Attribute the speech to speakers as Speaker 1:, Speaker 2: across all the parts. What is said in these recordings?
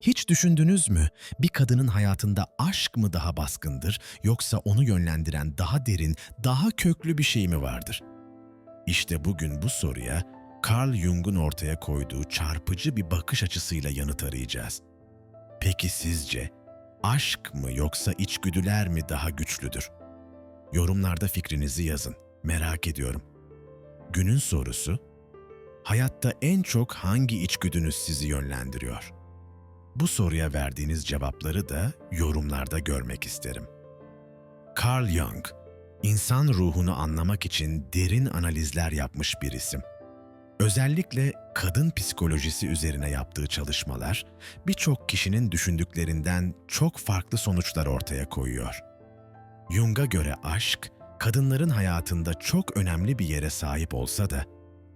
Speaker 1: Hiç düşündünüz mü? Bir kadının hayatında aşk mı daha baskındır yoksa onu yönlendiren daha derin, daha köklü bir şey mi vardır? İşte bugün bu soruya Carl Jung'un ortaya koyduğu çarpıcı bir bakış açısıyla yanıt arayacağız. Peki sizce aşk mı yoksa içgüdüler mi daha güçlüdür? Yorumlarda fikrinizi yazın. Merak ediyorum. Günün sorusu, hayatta en çok hangi içgüdünüz sizi yönlendiriyor? Bu soruya verdiğiniz cevapları da yorumlarda görmek isterim. Carl Jung, insan ruhunu anlamak için derin analizler yapmış bir isim. Özellikle kadın psikolojisi üzerine yaptığı çalışmalar birçok kişinin düşündüklerinden çok farklı sonuçlar ortaya koyuyor. Jung'a göre aşk, kadınların hayatında çok önemli bir yere sahip olsa da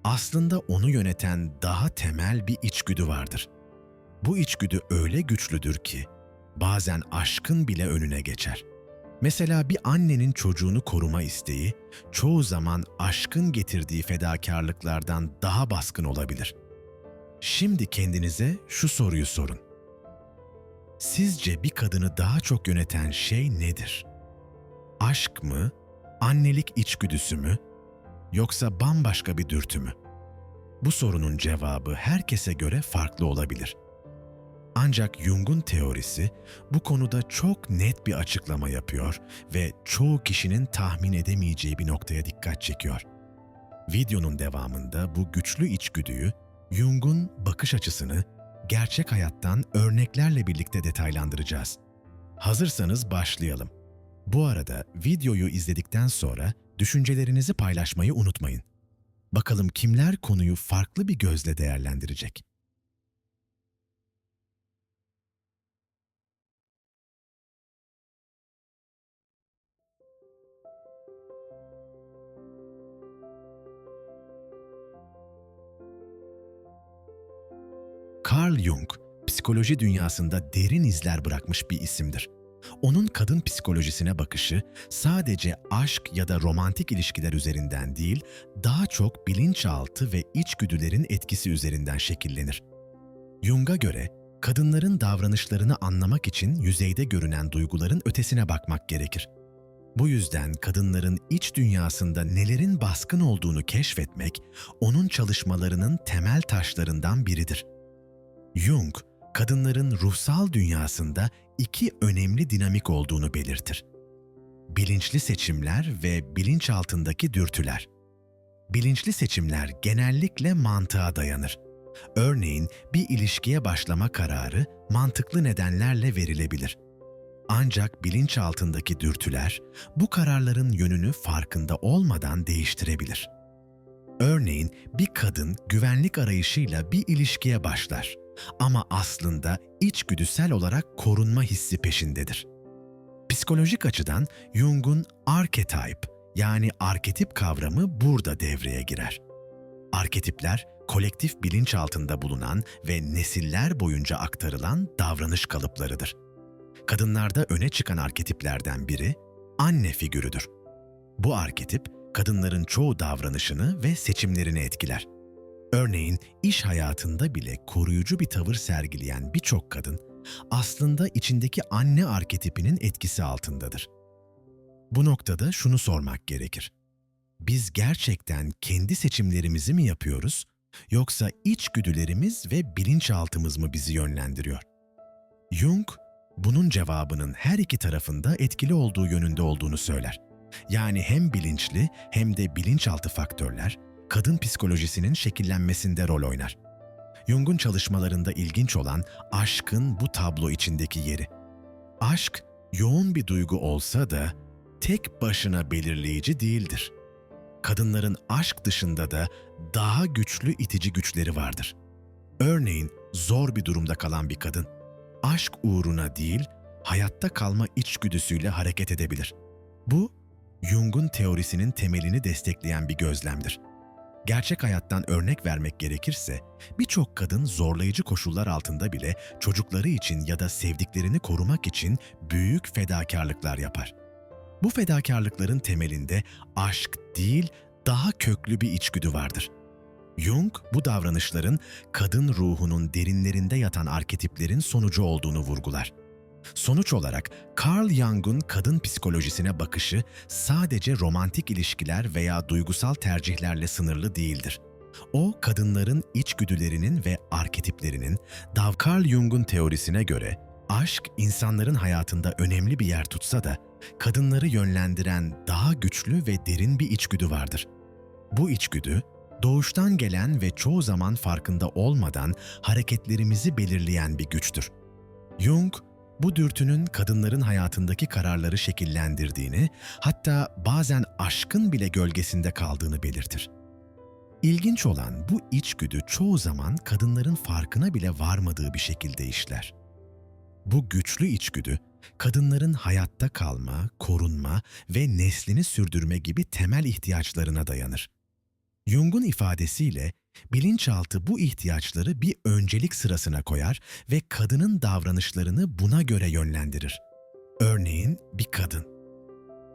Speaker 1: aslında onu yöneten daha temel bir içgüdü vardır. Bu içgüdü öyle güçlüdür ki bazen aşkın bile önüne geçer. Mesela bir annenin çocuğunu koruma isteği çoğu zaman aşkın getirdiği fedakarlıklardan daha baskın olabilir. Şimdi kendinize şu soruyu sorun. Sizce bir kadını daha çok yöneten şey nedir? Aşk mı, annelik içgüdüsü mü, yoksa bambaşka bir dürtü mü? Bu sorunun cevabı herkese göre farklı olabilir. Ancak Jung'un teorisi bu konuda çok net bir açıklama yapıyor ve çoğu kişinin tahmin edemeyeceği bir noktaya dikkat çekiyor. Videonun devamında bu güçlü içgüdüyü, Jung'un bakış açısını gerçek hayattan örneklerle birlikte detaylandıracağız. Hazırsanız başlayalım. Bu arada videoyu izledikten sonra düşüncelerinizi paylaşmayı unutmayın. Bakalım kimler konuyu farklı bir gözle değerlendirecek. Carl Jung, psikoloji dünyasında derin izler bırakmış bir isimdir. Onun kadın psikolojisine bakışı sadece aşk ya da romantik ilişkiler üzerinden değil, daha çok bilinçaltı ve içgüdülerin etkisi üzerinden şekillenir. Jung'a göre kadınların davranışlarını anlamak için yüzeyde görünen duyguların ötesine bakmak gerekir. Bu yüzden kadınların iç dünyasında nelerin baskın olduğunu keşfetmek, onun çalışmalarının temel taşlarından biridir. Jung, kadınların ruhsal dünyasında iki önemli dinamik olduğunu belirtir. Bilinçli seçimler ve bilinç altındaki dürtüler. Bilinçli seçimler genellikle mantığa dayanır. Örneğin bir ilişkiye başlama kararı mantıklı nedenlerle verilebilir. Ancak bilinç altındaki dürtüler bu kararların yönünü farkında olmadan değiştirebilir. Örneğin bir kadın güvenlik arayışıyla bir ilişkiye başlar ama aslında içgüdüsel olarak korunma hissi peşindedir. Psikolojik açıdan Jung'un archetype yani arketip kavramı burada devreye girer. Arketipler, kolektif bilinç altında bulunan ve nesiller boyunca aktarılan davranış kalıplarıdır. Kadınlarda öne çıkan arketiplerden biri anne figürüdür. Bu arketip, kadınların çoğu davranışını ve seçimlerini etkiler. Örneğin iş hayatında bile koruyucu bir tavır sergileyen birçok kadın aslında içindeki anne arketipinin etkisi altındadır. Bu noktada şunu sormak gerekir. Biz gerçekten kendi seçimlerimizi mi yapıyoruz yoksa içgüdülerimiz ve bilinçaltımız mı bizi yönlendiriyor? Jung bunun cevabının her iki tarafında etkili olduğu yönünde olduğunu söyler. Yani hem bilinçli hem de bilinçaltı faktörler kadın psikolojisinin şekillenmesinde rol oynar. Jung'un çalışmalarında ilginç olan aşkın bu tablo içindeki yeri. Aşk, yoğun bir duygu olsa da tek başına belirleyici değildir. Kadınların aşk dışında da daha güçlü itici güçleri vardır. Örneğin zor bir durumda kalan bir kadın, aşk uğruna değil, hayatta kalma içgüdüsüyle hareket edebilir. Bu, Jung'un teorisinin temelini destekleyen bir gözlemdir. Gerçek hayattan örnek vermek gerekirse, birçok kadın zorlayıcı koşullar altında bile çocukları için ya da sevdiklerini korumak için büyük fedakarlıklar yapar. Bu fedakarlıkların temelinde aşk değil, daha köklü bir içgüdü vardır. Jung bu davranışların kadın ruhunun derinlerinde yatan arketiplerin sonucu olduğunu vurgular. Sonuç olarak Carl Jung'un kadın psikolojisine bakışı sadece romantik ilişkiler veya duygusal tercihlerle sınırlı değildir. O, kadınların içgüdülerinin ve arketiplerinin, Dav Carl Jung'un teorisine göre aşk insanların hayatında önemli bir yer tutsa da kadınları yönlendiren daha güçlü ve derin bir içgüdü vardır. Bu içgüdü, doğuştan gelen ve çoğu zaman farkında olmadan hareketlerimizi belirleyen bir güçtür. Jung, bu dürtünün kadınların hayatındaki kararları şekillendirdiğini, hatta bazen aşkın bile gölgesinde kaldığını belirtir. İlginç olan bu içgüdü çoğu zaman kadınların farkına bile varmadığı bir şekilde işler. Bu güçlü içgüdü, kadınların hayatta kalma, korunma ve neslini sürdürme gibi temel ihtiyaçlarına dayanır. Jung'un ifadesiyle bilinçaltı bu ihtiyaçları bir öncelik sırasına koyar ve kadının davranışlarını buna göre yönlendirir. Örneğin bir kadın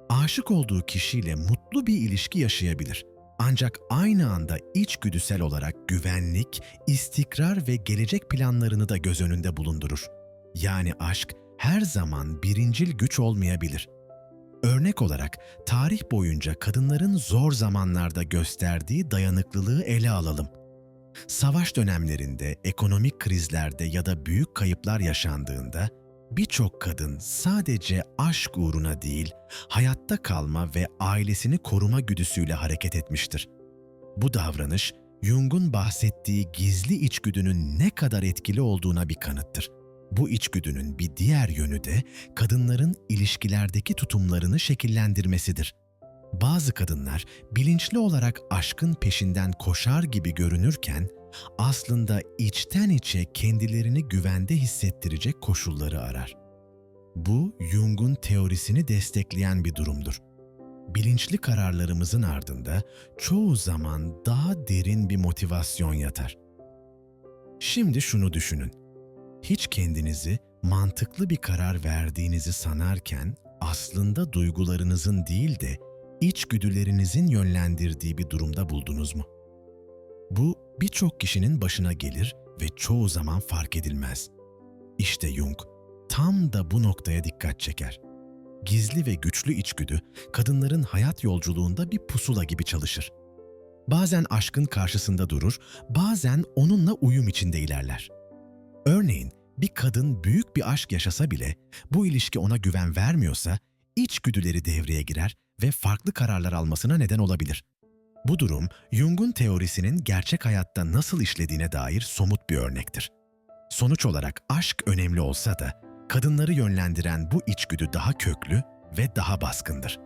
Speaker 1: aşık olduğu kişiyle mutlu bir ilişki yaşayabilir. Ancak aynı anda içgüdüsel olarak güvenlik, istikrar ve gelecek planlarını da göz önünde bulundurur. Yani aşk her zaman birincil güç olmayabilir. Örnek olarak tarih boyunca kadınların zor zamanlarda gösterdiği dayanıklılığı ele alalım. Savaş dönemlerinde, ekonomik krizlerde ya da büyük kayıplar yaşandığında birçok kadın sadece aşk uğruna değil, hayatta kalma ve ailesini koruma güdüsüyle hareket etmiştir. Bu davranış Jung'un bahsettiği gizli içgüdünün ne kadar etkili olduğuna bir kanıttır. Bu içgüdünün bir diğer yönü de kadınların ilişkilerdeki tutumlarını şekillendirmesidir. Bazı kadınlar bilinçli olarak aşkın peşinden koşar gibi görünürken aslında içten içe kendilerini güvende hissettirecek koşulları arar. Bu Jung'un teorisini destekleyen bir durumdur. Bilinçli kararlarımızın ardında çoğu zaman daha derin bir motivasyon yatar. Şimdi şunu düşünün hiç kendinizi mantıklı bir karar verdiğinizi sanarken aslında duygularınızın değil de içgüdülerinizin yönlendirdiği bir durumda buldunuz mu? Bu birçok kişinin başına gelir ve çoğu zaman fark edilmez. İşte Jung tam da bu noktaya dikkat çeker. Gizli ve güçlü içgüdü kadınların hayat yolculuğunda bir pusula gibi çalışır. Bazen aşkın karşısında durur, bazen onunla uyum içinde ilerler. Örneğin bir kadın büyük bir aşk yaşasa bile bu ilişki ona güven vermiyorsa içgüdüleri devreye girer ve farklı kararlar almasına neden olabilir. Bu durum Jung'un teorisinin gerçek hayatta nasıl işlediğine dair somut bir örnektir. Sonuç olarak aşk önemli olsa da kadınları yönlendiren bu içgüdü daha köklü ve daha baskındır.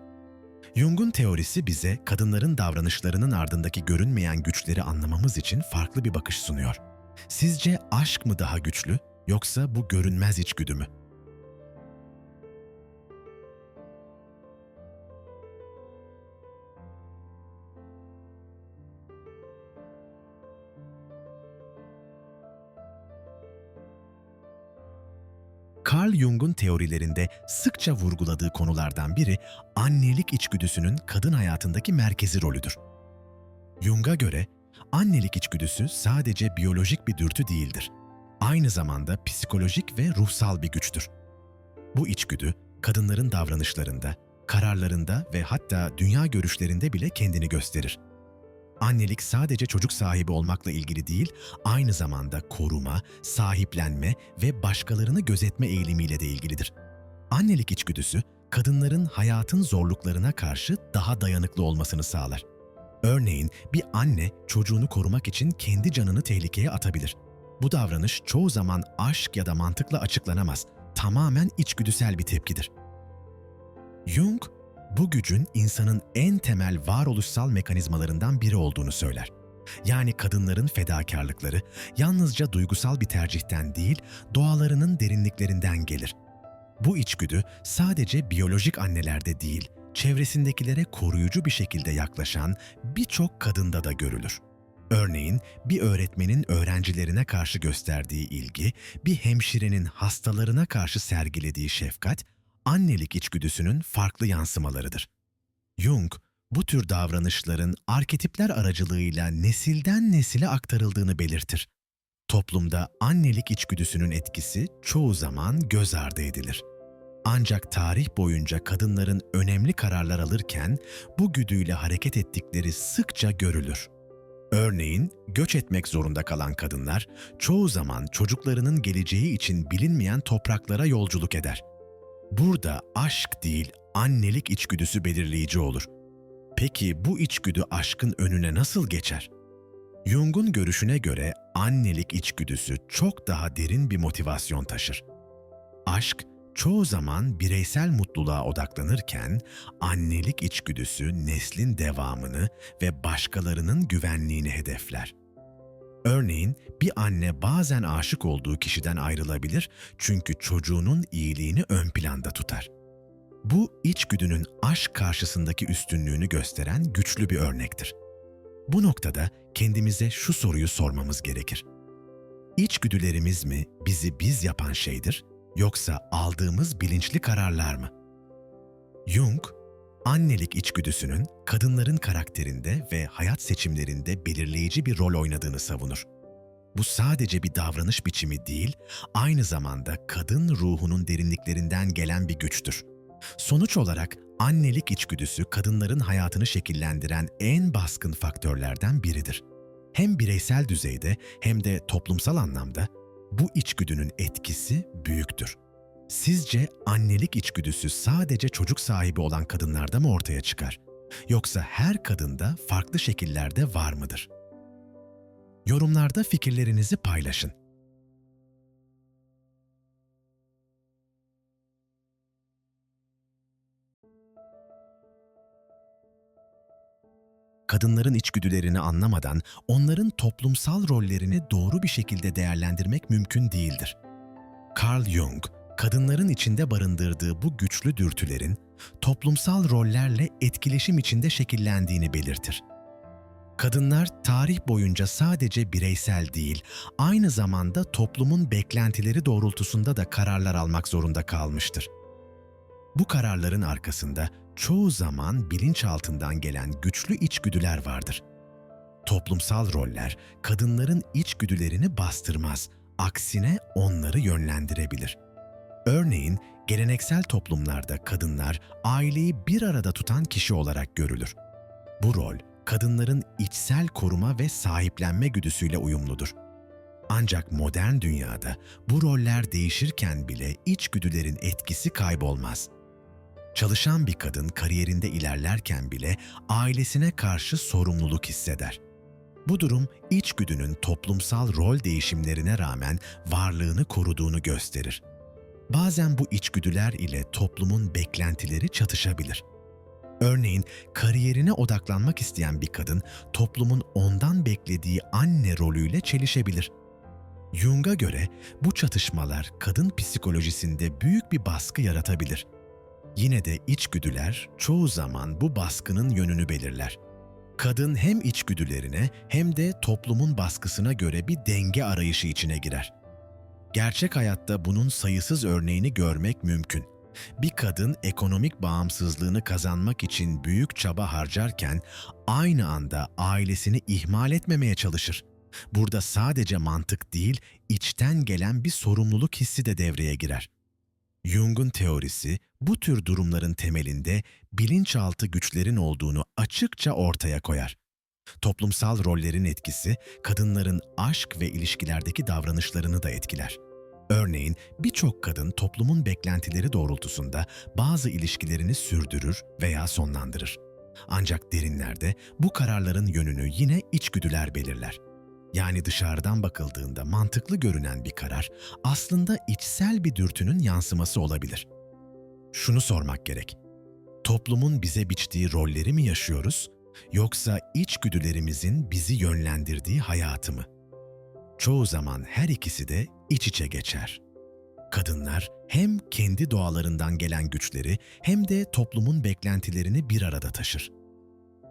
Speaker 1: Jung'un teorisi bize kadınların davranışlarının ardındaki görünmeyen güçleri anlamamız için farklı bir bakış sunuyor. Sizce aşk mı daha güçlü yoksa bu görünmez içgüdü mü? Carl Jung'un teorilerinde sıkça vurguladığı konulardan biri annelik içgüdüsünün kadın hayatındaki merkezi rolüdür. Jung'a göre annelik içgüdüsü sadece biyolojik bir dürtü değildir. Aynı zamanda psikolojik ve ruhsal bir güçtür. Bu içgüdü kadınların davranışlarında, kararlarında ve hatta dünya görüşlerinde bile kendini gösterir. Annelik sadece çocuk sahibi olmakla ilgili değil, aynı zamanda koruma, sahiplenme ve başkalarını gözetme eğilimiyle de ilgilidir. Annelik içgüdüsü, kadınların hayatın zorluklarına karşı daha dayanıklı olmasını sağlar. Örneğin bir anne çocuğunu korumak için kendi canını tehlikeye atabilir. Bu davranış çoğu zaman aşk ya da mantıkla açıklanamaz. Tamamen içgüdüsel bir tepkidir. Jung, bu gücün insanın en temel varoluşsal mekanizmalarından biri olduğunu söyler. Yani kadınların fedakarlıkları yalnızca duygusal bir tercihten değil, doğalarının derinliklerinden gelir. Bu içgüdü sadece biyolojik annelerde değil, çevresindekilere koruyucu bir şekilde yaklaşan birçok kadında da görülür. Örneğin bir öğretmenin öğrencilerine karşı gösterdiği ilgi, bir hemşirenin hastalarına karşı sergilediği şefkat, annelik içgüdüsünün farklı yansımalarıdır. Jung, bu tür davranışların arketipler aracılığıyla nesilden nesile aktarıldığını belirtir. Toplumda annelik içgüdüsünün etkisi çoğu zaman göz ardı edilir. Ancak tarih boyunca kadınların önemli kararlar alırken bu güdüyle hareket ettikleri sıkça görülür. Örneğin göç etmek zorunda kalan kadınlar çoğu zaman çocuklarının geleceği için bilinmeyen topraklara yolculuk eder. Burada aşk değil, annelik içgüdüsü belirleyici olur. Peki bu içgüdü aşkın önüne nasıl geçer? Jung'un görüşüne göre annelik içgüdüsü çok daha derin bir motivasyon taşır. Aşk çoğu zaman bireysel mutluluğa odaklanırken annelik içgüdüsü neslin devamını ve başkalarının güvenliğini hedefler. Örneğin bir anne bazen aşık olduğu kişiden ayrılabilir çünkü çocuğunun iyiliğini ön planda tutar. Bu içgüdünün aşk karşısındaki üstünlüğünü gösteren güçlü bir örnektir. Bu noktada kendimize şu soruyu sormamız gerekir. İçgüdülerimiz mi bizi biz yapan şeydir yoksa aldığımız bilinçli kararlar mı? Jung, annelik içgüdüsünün kadınların karakterinde ve hayat seçimlerinde belirleyici bir rol oynadığını savunur. Bu sadece bir davranış biçimi değil, aynı zamanda kadın ruhunun derinliklerinden gelen bir güçtür. Sonuç olarak annelik içgüdüsü kadınların hayatını şekillendiren en baskın faktörlerden biridir. Hem bireysel düzeyde hem de toplumsal anlamda bu içgüdünün etkisi büyüktür. Sizce annelik içgüdüsü sadece çocuk sahibi olan kadınlarda mı ortaya çıkar? Yoksa her kadında farklı şekillerde var mıdır? Yorumlarda fikirlerinizi paylaşın. Kadınların içgüdülerini anlamadan onların toplumsal rollerini doğru bir şekilde değerlendirmek mümkün değildir. Carl Jung, kadınların içinde barındırdığı bu güçlü dürtülerin toplumsal rollerle etkileşim içinde şekillendiğini belirtir. Kadınlar tarih boyunca sadece bireysel değil, aynı zamanda toplumun beklentileri doğrultusunda da kararlar almak zorunda kalmıştır. Bu kararların arkasında çoğu zaman bilinçaltından gelen güçlü içgüdüler vardır. Toplumsal roller kadınların içgüdülerini bastırmaz, aksine onları yönlendirebilir. Örneğin geleneksel toplumlarda kadınlar aileyi bir arada tutan kişi olarak görülür. Bu rol kadınların içsel koruma ve sahiplenme güdüsüyle uyumludur. Ancak modern dünyada bu roller değişirken bile içgüdülerin etkisi kaybolmaz. Çalışan bir kadın kariyerinde ilerlerken bile ailesine karşı sorumluluk hisseder. Bu durum içgüdünün toplumsal rol değişimlerine rağmen varlığını koruduğunu gösterir. Bazen bu içgüdüler ile toplumun beklentileri çatışabilir. Örneğin kariyerine odaklanmak isteyen bir kadın toplumun ondan beklediği anne rolüyle çelişebilir. Jung'a göre bu çatışmalar kadın psikolojisinde büyük bir baskı yaratabilir. Yine de içgüdüler çoğu zaman bu baskının yönünü belirler. Kadın hem içgüdülerine hem de toplumun baskısına göre bir denge arayışı içine girer. Gerçek hayatta bunun sayısız örneğini görmek mümkün. Bir kadın ekonomik bağımsızlığını kazanmak için büyük çaba harcarken aynı anda ailesini ihmal etmemeye çalışır. Burada sadece mantık değil, içten gelen bir sorumluluk hissi de devreye girer. Jung'un teorisi bu tür durumların temelinde bilinçaltı güçlerin olduğunu açıkça ortaya koyar. Toplumsal rollerin etkisi kadınların aşk ve ilişkilerdeki davranışlarını da etkiler. Örneğin birçok kadın toplumun beklentileri doğrultusunda bazı ilişkilerini sürdürür veya sonlandırır. Ancak derinlerde bu kararların yönünü yine içgüdüler belirler. Yani dışarıdan bakıldığında mantıklı görünen bir karar aslında içsel bir dürtünün yansıması olabilir. Şunu sormak gerek. Toplumun bize biçtiği rolleri mi yaşıyoruz yoksa içgüdülerimizin bizi yönlendirdiği hayatı mı? Çoğu zaman her ikisi de iç içe geçer. Kadınlar hem kendi doğalarından gelen güçleri hem de toplumun beklentilerini bir arada taşır.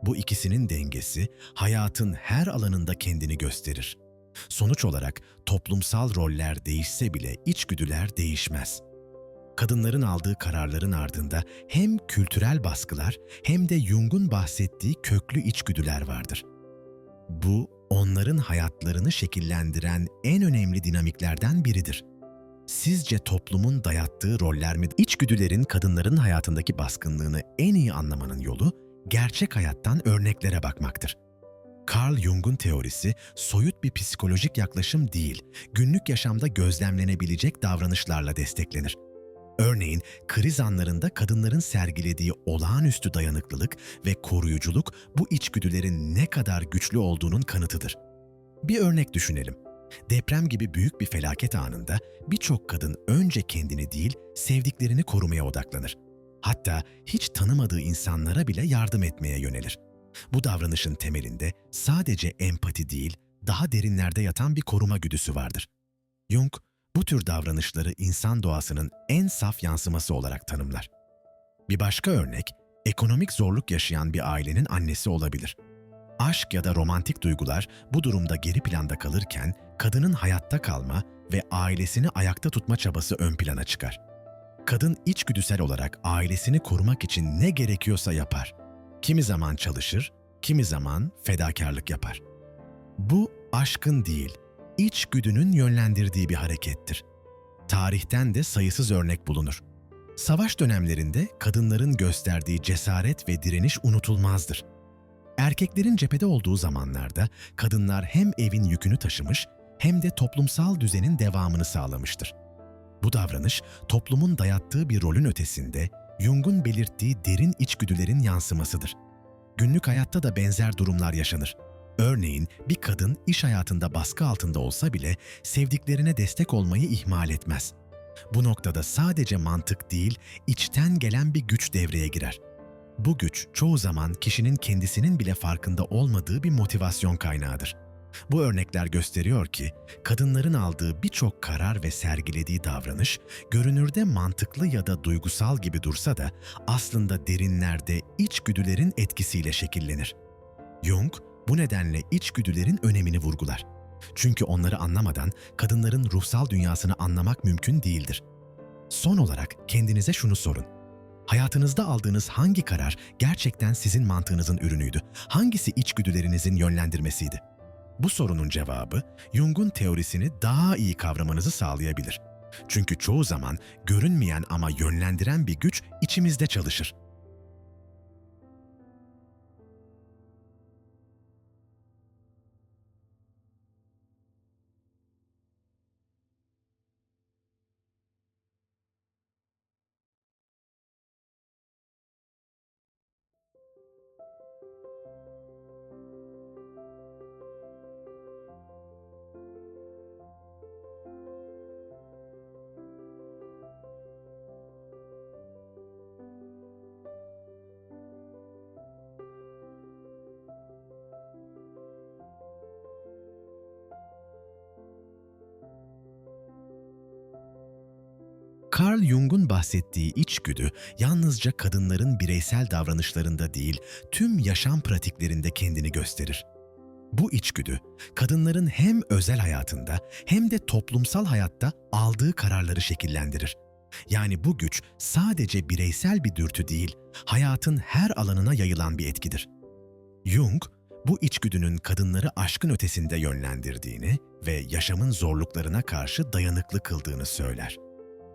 Speaker 1: Bu ikisinin dengesi hayatın her alanında kendini gösterir. Sonuç olarak toplumsal roller değişse bile içgüdüler değişmez. Kadınların aldığı kararların ardında hem kültürel baskılar hem de Jung'un bahsettiği köklü içgüdüler vardır. Bu, onların hayatlarını şekillendiren en önemli dinamiklerden biridir. Sizce toplumun dayattığı roller mi? İçgüdülerin kadınların hayatındaki baskınlığını en iyi anlamanın yolu gerçek hayattan örneklere bakmaktır. Carl Jung'un teorisi soyut bir psikolojik yaklaşım değil, günlük yaşamda gözlemlenebilecek davranışlarla desteklenir. Örneğin kriz anlarında kadınların sergilediği olağanüstü dayanıklılık ve koruyuculuk bu içgüdülerin ne kadar güçlü olduğunun kanıtıdır. Bir örnek düşünelim. Deprem gibi büyük bir felaket anında birçok kadın önce kendini değil, sevdiklerini korumaya odaklanır. Hatta hiç tanımadığı insanlara bile yardım etmeye yönelir. Bu davranışın temelinde sadece empati değil, daha derinlerde yatan bir koruma güdüsü vardır. Jung, bu tür davranışları insan doğasının en saf yansıması olarak tanımlar. Bir başka örnek, ekonomik zorluk yaşayan bir ailenin annesi olabilir. Aşk ya da romantik duygular bu durumda geri planda kalırken kadının hayatta kalma ve ailesini ayakta tutma çabası ön plana çıkar. Kadın içgüdüsel olarak ailesini korumak için ne gerekiyorsa yapar. Kimi zaman çalışır, kimi zaman fedakarlık yapar. Bu aşkın değil, içgüdünün yönlendirdiği bir harekettir. Tarihten de sayısız örnek bulunur. Savaş dönemlerinde kadınların gösterdiği cesaret ve direniş unutulmazdır. Erkeklerin cephede olduğu zamanlarda kadınlar hem evin yükünü taşımış hem de toplumsal düzenin devamını sağlamıştır. Bu davranış toplumun dayattığı bir rolün ötesinde Jung'un belirttiği derin içgüdülerin yansımasıdır. Günlük hayatta da benzer durumlar yaşanır. Örneğin bir kadın iş hayatında baskı altında olsa bile sevdiklerine destek olmayı ihmal etmez. Bu noktada sadece mantık değil, içten gelen bir güç devreye girer. Bu güç çoğu zaman kişinin kendisinin bile farkında olmadığı bir motivasyon kaynağıdır. Bu örnekler gösteriyor ki kadınların aldığı birçok karar ve sergilediği davranış görünürde mantıklı ya da duygusal gibi dursa da aslında derinlerde içgüdülerin etkisiyle şekillenir. Jung bu nedenle içgüdülerin önemini vurgular. Çünkü onları anlamadan kadınların ruhsal dünyasını anlamak mümkün değildir. Son olarak kendinize şunu sorun. Hayatınızda aldığınız hangi karar gerçekten sizin mantığınızın ürünüydü? Hangisi içgüdülerinizin yönlendirmesiydi? Bu sorunun cevabı Jung'un teorisini daha iyi kavramanızı sağlayabilir. Çünkü çoğu zaman görünmeyen ama yönlendiren bir güç içimizde çalışır. Carl Jung'un bahsettiği içgüdü yalnızca kadınların bireysel davranışlarında değil, tüm yaşam pratiklerinde kendini gösterir. Bu içgüdü, kadınların hem özel hayatında hem de toplumsal hayatta aldığı kararları şekillendirir. Yani bu güç sadece bireysel bir dürtü değil, hayatın her alanına yayılan bir etkidir. Jung, bu içgüdünün kadınları aşkın ötesinde yönlendirdiğini ve yaşamın zorluklarına karşı dayanıklı kıldığını söyler.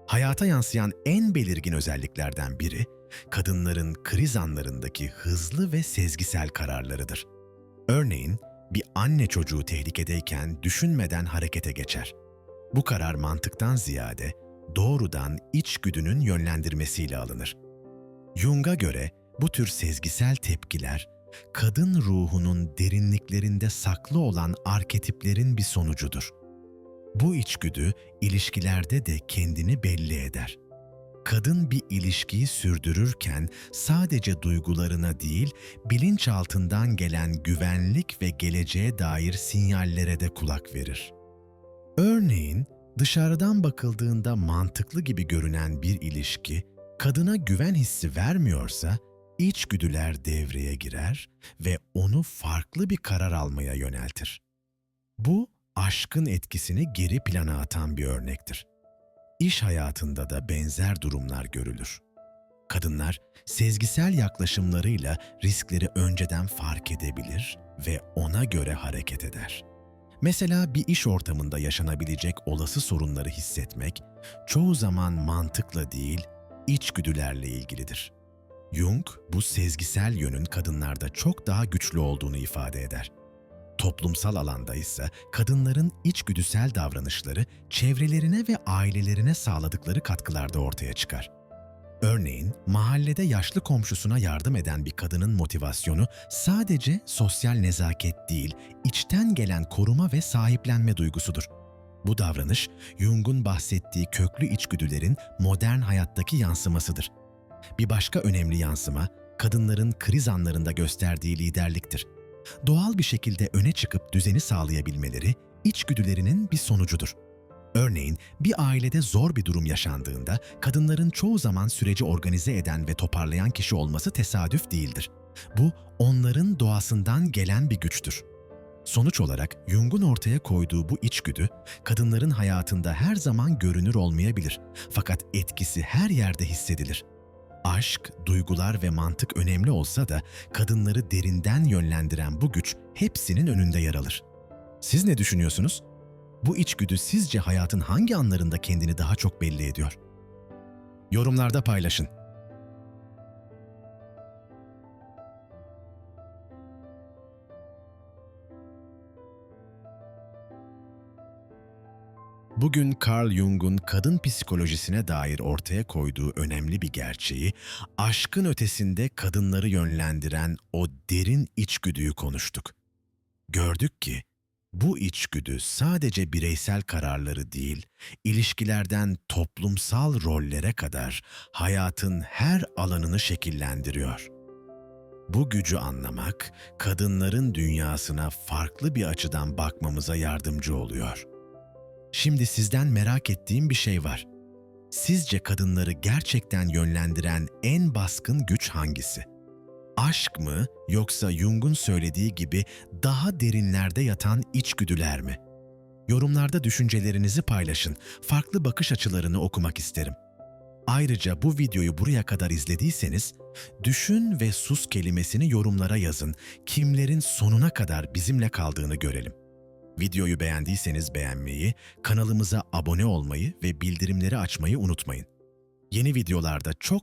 Speaker 1: Hayata yansıyan en belirgin özelliklerden biri, kadınların kriz anlarındaki hızlı ve sezgisel kararlarıdır. Örneğin, bir anne çocuğu tehlikedeyken düşünmeden harekete geçer. Bu karar mantıktan ziyade doğrudan içgüdünün yönlendirmesiyle alınır. Jung'a göre bu tür sezgisel tepkiler, kadın ruhunun derinliklerinde saklı olan arketiplerin bir sonucudur. Bu içgüdü ilişkilerde de kendini belli eder. Kadın bir ilişkiyi sürdürürken sadece duygularına değil, bilinçaltından gelen güvenlik ve geleceğe dair sinyallere de kulak verir. Örneğin, dışarıdan bakıldığında mantıklı gibi görünen bir ilişki, kadına güven hissi vermiyorsa, içgüdüler devreye girer ve onu farklı bir karar almaya yöneltir. Bu, aşkın etkisini geri plana atan bir örnektir. İş hayatında da benzer durumlar görülür. Kadınlar sezgisel yaklaşımlarıyla riskleri önceden fark edebilir ve ona göre hareket eder. Mesela bir iş ortamında yaşanabilecek olası sorunları hissetmek çoğu zaman mantıkla değil, içgüdülerle ilgilidir. Jung bu sezgisel yönün kadınlarda çok daha güçlü olduğunu ifade eder. Toplumsal alanda ise kadınların içgüdüsel davranışları çevrelerine ve ailelerine sağladıkları katkılarda ortaya çıkar. Örneğin mahallede yaşlı komşusuna yardım eden bir kadının motivasyonu sadece sosyal nezaket değil, içten gelen koruma ve sahiplenme duygusudur. Bu davranış Jung'un bahsettiği köklü içgüdülerin modern hayattaki yansımasıdır. Bir başka önemli yansıma kadınların kriz anlarında gösterdiği liderliktir. Doğal bir şekilde öne çıkıp düzeni sağlayabilmeleri içgüdülerinin bir sonucudur. Örneğin bir ailede zor bir durum yaşandığında kadınların çoğu zaman süreci organize eden ve toparlayan kişi olması tesadüf değildir. Bu onların doğasından gelen bir güçtür. Sonuç olarak Jung'un ortaya koyduğu bu içgüdü kadınların hayatında her zaman görünür olmayabilir fakat etkisi her yerde hissedilir. Aşk, duygular ve mantık önemli olsa da kadınları derinden yönlendiren bu güç hepsinin önünde yer alır. Siz ne düşünüyorsunuz? Bu içgüdü sizce hayatın hangi anlarında kendini daha çok belli ediyor? Yorumlarda paylaşın. Bugün Carl Jung'un kadın psikolojisine dair ortaya koyduğu önemli bir gerçeği, aşkın ötesinde kadınları yönlendiren o derin içgüdüyü konuştuk. Gördük ki bu içgüdü sadece bireysel kararları değil, ilişkilerden toplumsal rollere kadar hayatın her alanını şekillendiriyor. Bu gücü anlamak, kadınların dünyasına farklı bir açıdan bakmamıza yardımcı oluyor. Şimdi sizden merak ettiğim bir şey var. Sizce kadınları gerçekten yönlendiren en baskın güç hangisi? Aşk mı yoksa Jung'un söylediği gibi daha derinlerde yatan içgüdüler mi? Yorumlarda düşüncelerinizi paylaşın. Farklı bakış açılarını okumak isterim. Ayrıca bu videoyu buraya kadar izlediyseniz, düşün ve sus kelimesini yorumlara yazın. Kimlerin sonuna kadar bizimle kaldığını görelim. Videoyu beğendiyseniz beğenmeyi, kanalımıza abone olmayı ve bildirimleri açmayı unutmayın. Yeni videolarda çok